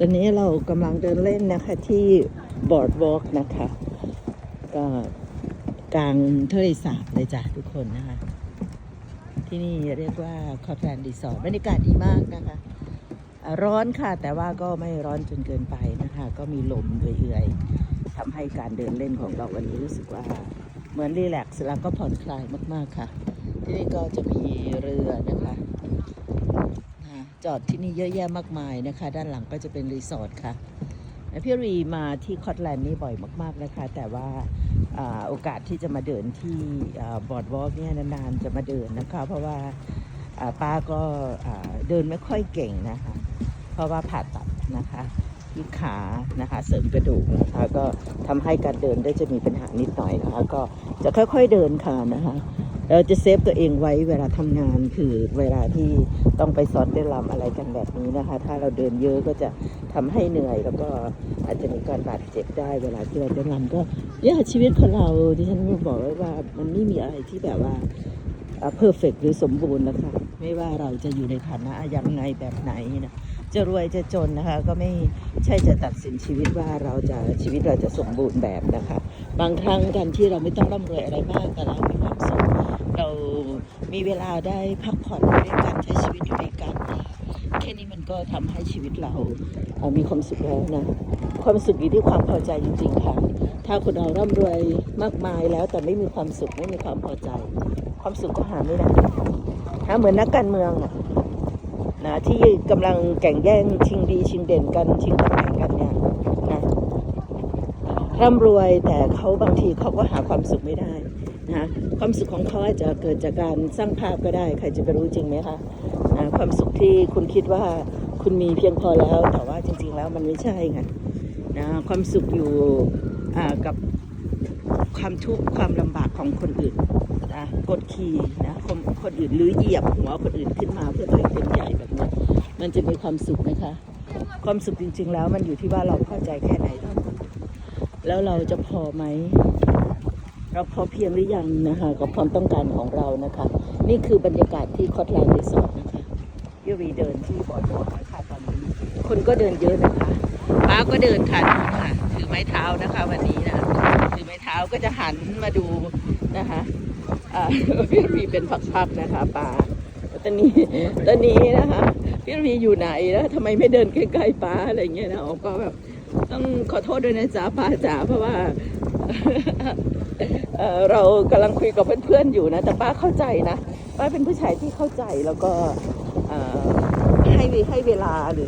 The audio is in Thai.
ตอนนี้เรากำลังเดินเล่นนะคะที่บอร์ดวอล์กนะคะ ก็กลางทะเลสาบเลยจ้ะทุกคนนะคะ ที่นี่เรียกว่าคอร์แลนด์รีสอร์ทบรรยากาศดีมากนะคะ ร้อนค่ะแต่ว่าก็ไม่ร้อนจนเกินไปนะคะ ก็มีลมเอื่อยๆทำให้การเดินเล่นของเราวันนี้รู้สึกว่าเหมือนรีแลกซ์แล้วก็ผ่อนคลายมากๆค่ะ ที่นี่ก็จะมีเรือนะคะ จอดที่นี่เยอะแยะมากมายนะคะ ด้านหลังก็จะเป็นรีสอร์ทค่ะพี่รีมาที่คอตแลนด์นี่บ่อยมาก ๆนะคะ แต่ว่าโอกาสที่จะมาเดินที่บอร์ดวอล์กเนี่ยนานๆจะมาเดินนะคะ เพราะว่าป้าก็เดินไม่ค่อยเก่งนะคะ เพราะว่าผ่าตัดนะคะที่ขานะคะเสริมกระดูกนะคะก็ทำให้การเดินได้จะมีปัญหานิดหน่อยนะคะก็จะค่อยๆเดินค่ะนะคะ เราจะเซฟตัวเองไว้เวลาทำงานคือเวลาที่ต้องไปซ้อนเต้นรำอะไรกันแบบนี้นะคะ ถ้าเราเดินเยอะก็จะทำให้เหนื่อย แล้วก็อาจจะมีการบาดเจ็บได้ เวลาที่เราเต้นรำก็เนี่ยชีวิตของเราดิฉันบอกไว้ว่ามันไม่มีอะไรที่แบบว่าเพอร์เฟกหรือสมบูรณ์นะคะ ไม่ว่าเราจะอยู่ในฐานะยังไงแบบไหนนะจะรวยจะจนนะคะ ก็ไม่ใช่จะตัดสินชีวิตว่าเราจะชีวิตเราจะสมบูรณ์แบบนะคะ บางครั้งการที่เราไม่ต้องร่ำรวยอะไรมากแต่เรามีความสุขเรามีเวลาได้พักผ่อนด้วยกันใช้ชีวิตอยู่ด้วยกันแค่นี้มันก็ทำให้ชีวิตเราเอ่อมีความสุขแล้วนะความสุขอยู่ที่ความพอใจจริงๆค่ะ ถ้าคนเราร่ำรวยมากมายแล้วแต่ไม่มีความสุขไม่มีความพอใจ ความสุขก็หาไม่ได้ หาเหมือนนักการเมืองอะนะที่กำลังแข่งแย่งชิงดีชิงเด่นกันชิงตำแหน่งกันเนี่ยนะร่ำรวยแต่เขาบางทีเขาก็หาความสุขไม่ได้นะความสุขของเขาอาจจะเกิดจากการสร้างภาพก็ได้ ใครจะไปรู้จริงไหมคะนะความสุขที่คุณคิดว่าคุณมีเพียงพอแล้ว แต่ว่าจริง ๆ แล้วมันไม่ใช่ไงนะความสุขอยู่กับความทุกข์ความลำบากของคนอื่น นะกดขี่นะคนคนอื่นหรือเหยียบหัวคนอื่นขึ้นมาเพื่อตัวเองเป็นใหญ่แบบนี้มันจะมีความสุขไหมคะ ความสุขจริง ๆ แล้วมันอยู่ที่ว่าเราเข้าใจแค่ไหนเท่านั้นแล้วเราจะพอไหมเราพอเพียงหรือยังนะคะกับความต้องการของเรานะคะ นี่คือบรรยากาศที่คอตแลนด์รีสอร์ทนะคะพี่วีเดินที่บอร์ดวอล์กนะคะตอนนี้คนก็เดินเยอะนะคะป้าก็เดินค่ะค่ะ ถือไม้เท้านะคะ วันนี้นะถือไม้เท้าก็จะหันมาดูนะคะ พี่รีเป็นพักๆนะคะป่าตอนนี้ตอนนี้นะคะพี่รีอยู่ไหนแล้วทำไมไม่เดินใกล้ๆป้าอะไรเงี้ยนะก็แบบต้องขอโทษด้วยนะจ๊ะป้าจ๋าเพราะว่าเรากำลังคุยกับเพื่อนๆอยู่นะ แต่ป้าเข้าใจนะป้าเป็นผู้ชายที่เข้าใจแล้วก็ให้ให้เวลาหรือ